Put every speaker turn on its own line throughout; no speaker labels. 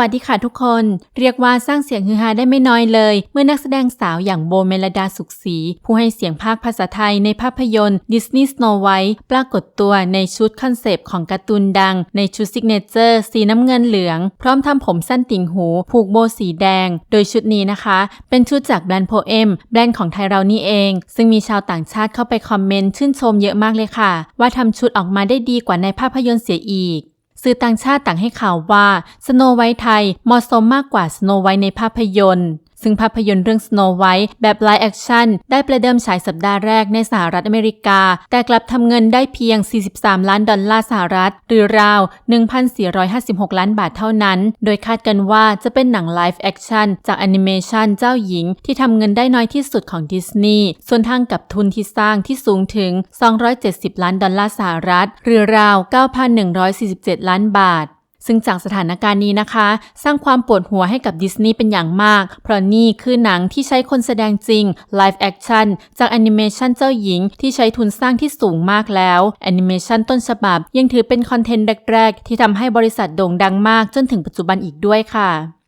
วัสดีค่ะทุกคน เรียกว่าสร้างเสียงฮือฮาได้ไม่น้อยเลย เมื่อนักแสดงสาวอย่างโบเมลดาสุขศรีผู้ให้เสียงภาคภาษาไทยในภาพยนตร์ Disney Snow White ปรากฏตัวในชุดคอนเซปต์ของการ์ตูนดัง ในชุดซิกเนเจอร์สีน้ำเงินเหลือง พร้อมทำผมสั้นติ่งหู ผูกโบสีแดง โดยชุดนี้นะคะ เป็นชุดจากแบรนด์โพเอมแบรนด์ของไทยเรานี่เอง ซึ่งมีชาวต่างชาติเข้าไปคอมเมนต์ชื่นชมเยอะมากเลยค่ะ ว่าทำชุดออกมาได้ดีกว่าในภาพยนตร์เสียอีก สื่อต่างชาติต่างให้ข่าวว่าสโนไวท์ไทยเหมาะสมมากกว่าสโนไวท์ในภาพยนตร์ ซึ่งภาพยนตร์เรื่อง Snow White แบบไลฟ์แอคชั่นได้ประเดิมฉายสัปดาห์แรกในสหรัฐอเมริกา แต่กลับทำเงินได้เพียง 43 ล้านดอลลาร์สหรัฐ หรือราว 1,456 ล้านบาทเท่านั้น โดยคาดกันว่าจะเป็นหนังไลฟ์แอคชั่นจากแอนิเมชันเจ้าหญิง ที่ทำเงินได้น้อยที่สุดของดิสนีย์ส่วนทางกับทุนที่สร้างที่สูงถึง 270 ล้านดอลลาร์สหรัฐ หรือราว 9,147 ล้านบาท ซึ่งจากสถานการณ์นี้นะคะ สร้างความปวดหัวให้กับดิสนีย์เป็นอย่างมาก เพราะนี่คือหนังที่ใช้คนแสดงจริงไลฟ์แอคชั่นจากแอนิเมชันเจ้าหญิงที่ใช้ทุนสร้างที่สูงมากแล้วแอนิเมชันต้นฉบับ ยังถือเป็นคอนเทนต์แรก ๆ ที่ทำให้บริษัทโด่งดังมากจนถึงปัจจุบันอีกด้วยค่ะ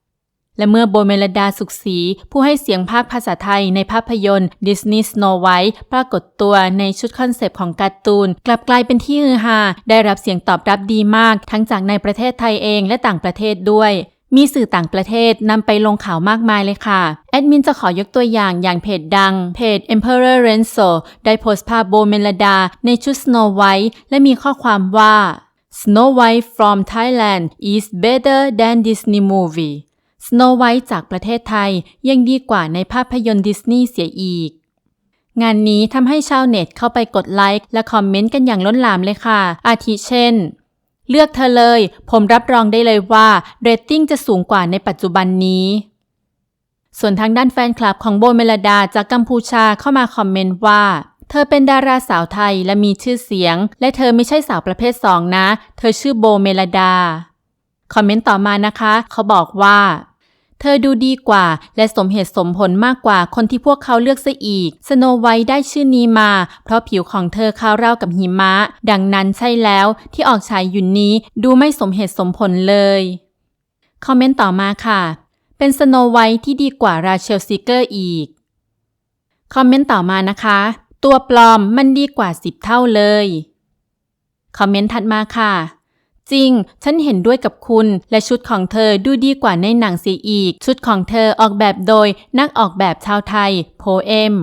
และเมื่อโบเมลดาสุขศรีผู้ให้เสียงภาคภาษาไทยในภาพยนตร์ Disney Snow White ปรากฏตัวในชุดคอนเซปต์ของการ์ตูน กลับกลายเป็นที่ฮือฮาได้รับเสียงตอบรับดีมาก ทั้งจากในประเทศไทยเองและต่างประเทศด้วย มีสื่อต่างประเทศนำไปลงข่าวมากมายเลยค่ะ แอดมินจะขอยกตัวอย่างอย่างเพจดัง เพจ Emperor Renzo ได้โพสต์ภาพโบเมลดาในชุด Snow White และมีข้อความว่า Snow White from Thailand is better than Disney movie Snow White จากประเทศไทยยังดีกว่าในภาพยนตร์ดิสนีย์เสียอีก งานนี้ทำให้ชาวเน็ตเข้าไปกดไลค์และคอมเมนต์กันอย่างล้นหลามเลยค่ะ อาทิเช่น เลือกเธอเลย ผมรับรองได้เลยว่าเรตติ้งจะสูงกว่าในปัจจุบันนี้ส่วนทางด้านแฟนคลับของโบเมลดาจากกัมพูชาเข้ามาคอมเมนต์ว่า เธอเป็นดาราสาวไทยและมีชื่อเสียง และเธอไม่ใช่สาวประเภทสองนะ เธอชื่อโบเมลดา คอมเมนต์ต่อมานะคะ เขาบอกว่า เธอดูดีกว่า และสมเหตุสมผลมากกว่าคนที่พวกเขาเลือกซะอีก สโนไวท์ได้ชื่อนี้มา เพราะผิวของเธอขาวราวกับหิมะ ดังนั้นใช่แล้วที่ออกฉายอยู่นี้ดูไม่สมเหตุสมผลเลย คอมเมนต์ต่อมาค่ะ เป็นสโนไวท์ที่ดีกว่าราเชลซิเกอร์อีก คอมเมนต์ต่อมานะคะ ตัวปลอมมันดีกว่า10เท่าเลย คอมเมนต์ถัดมาค่ะ จริง ฉันเห็นด้วยกับคุณ และชุดของเธอดูดีกว่าในหนังเสียอีก ชุดของเธอออกแบบโดยนักออกแบบชาวไทย โพเอม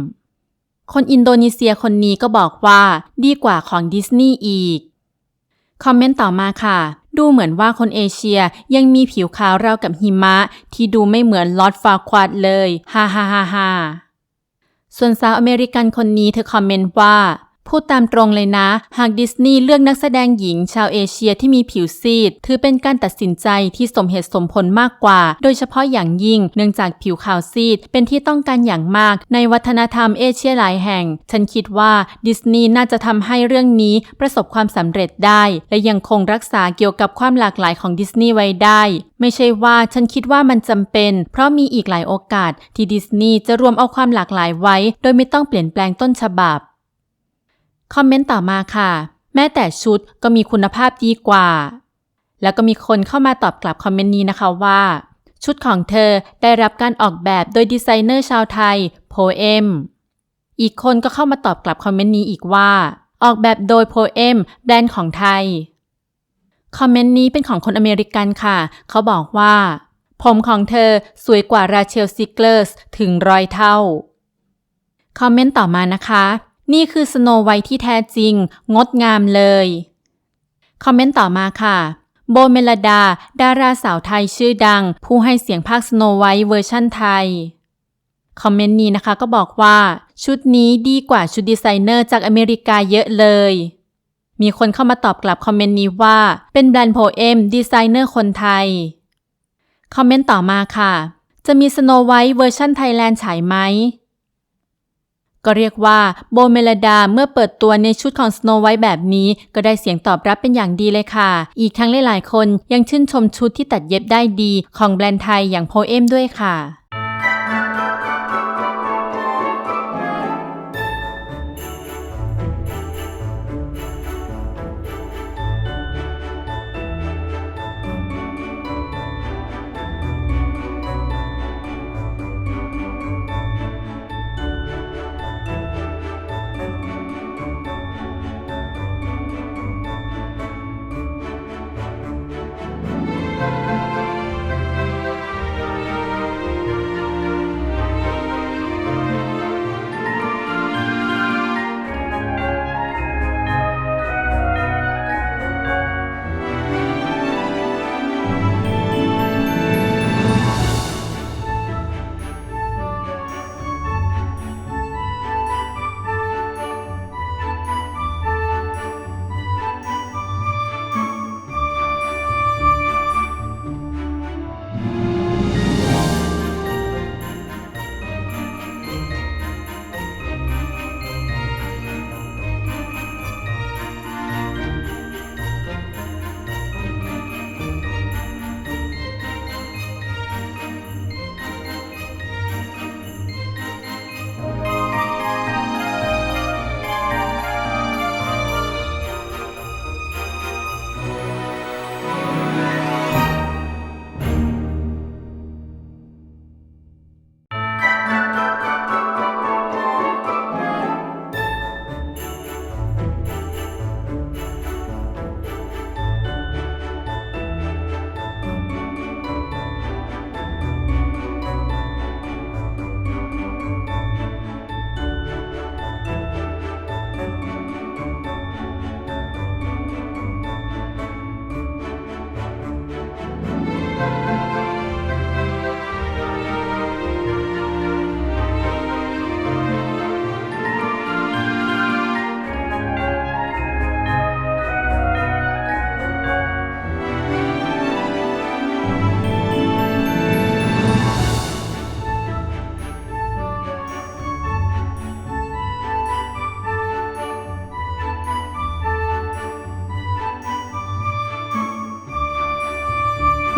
คนอินโดนีเซียคนนี้ก็บอกว่าดีกว่าของดิสนีย์อีก คอมเมนต์ต่อมาค่ะ ดูเหมือนว่าคนเอเชียยังมีผิวขาวราวกับหิมะ ที่ดูไม่เหมือนลอดฟาควาดเลย ฮ่าฮ่าฮ่าฮ่าส่วนสาวอเมริกันคนนี้เธอคอมเมนต์ว่า พูดตามตรงเลยนะ หากดิสนีย์เลือกนักแสดงหญิงชาวเอเชียที่มีผิวซีด ถือเป็นการตัดสินใจที่สมเหตุสมผลมากกว่า โดยเฉพาะอย่างยิ่งเนื่องจากผิวขาวซีด เป็นที่ต้องการอย่างมาก ในวัฒนธรรมเอเชียหลายแห่ง ฉันคิดว่าดิสนีย์น่าจะทำให้เรื่องนี้ประสบความสำเร็จได้ และยังคงรักษาเกี่ยวกับความหลากหลายของดิสนีย์ไว้ได้ ไม่ใช่ว่าฉันคิดว่ามันจำเป็น เพราะมีอีกหลายโอกาส ที่ดิสนีย์จะรวมเอาความหลากหลายไว้ โดยไม่ต้องเปลี่ยนแปลงต้นฉบับ คอมเมนต์ต่อมาค่ะ แม้แต่ชุดก็มีคุณภาพดีกว่า แล้วก็มีคนเข้ามาตอบกลับคอมเมนต์นี้นะคะว่า ชุดของเธอได้รับการออกแบบโดยดีไซเนอร์ชาวไทยโพเอมอีกคนก็เข้ามาตอบกลับคอมเมนต์นี้อีกว่า ออกแบบโดยโพเอมแบรนด์ของไทยคอมเมนต์นี้เป็นของคนอเมริกันค่ะ เขาบอกว่า ผมของเธอสวยกว่าราเชลซิกเลอร์สถึงร้อยเท่า คอมเมนต์ต่อมานะคะ นี่คือสโนไวท์ที่แท้จริง งดงามเลย คอมเมนต์ต่อมาค่ะ โบเมลดา ดาราสาวไทยชื่อดัง ผู้ให้เสียงภาคสโนไวท์เวอร์ชั่นไทย คอมเมนต์นี้นะคะก็บอกว่า ชุดนี้ดีกว่าชุดดีไซเนอร์จากอเมริกาเยอะเลย มีคนเข้ามาตอบกลับคอมเมนต์นี้ว่า เป็นแบรนด์โพเอมดีไซเนอร์คนไทย คอมเมนต์ต่อมาค่ะ จะมีสโนไวท์เวอร์ชั่นไทยแลนด์ฉายไหม ก็เรียกว่าโบเมลดาเมื่อเปิดตัวในชุดของสโนไวท์แบบนี้ ก็ได้เสียงตอบรับเป็นอย่างดีเลยค่ะ อีกทั้งหลายๆ คนยังชื่นชมชุดที่ตัดเย็บได้ดีของแบรนด์ไทยอย่างโพเอมด้วยค่ะ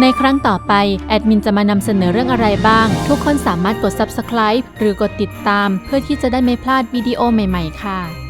ในครั้งต่อไป แอดมินจะมานำเสนอเรื่องอะไรบ้าง ทุกคนสามารถกด subscribe หรือกดติดตาม เพื่อที่จะได้ไม่พลาดวิดีโอใหม่ ๆ ค่ะ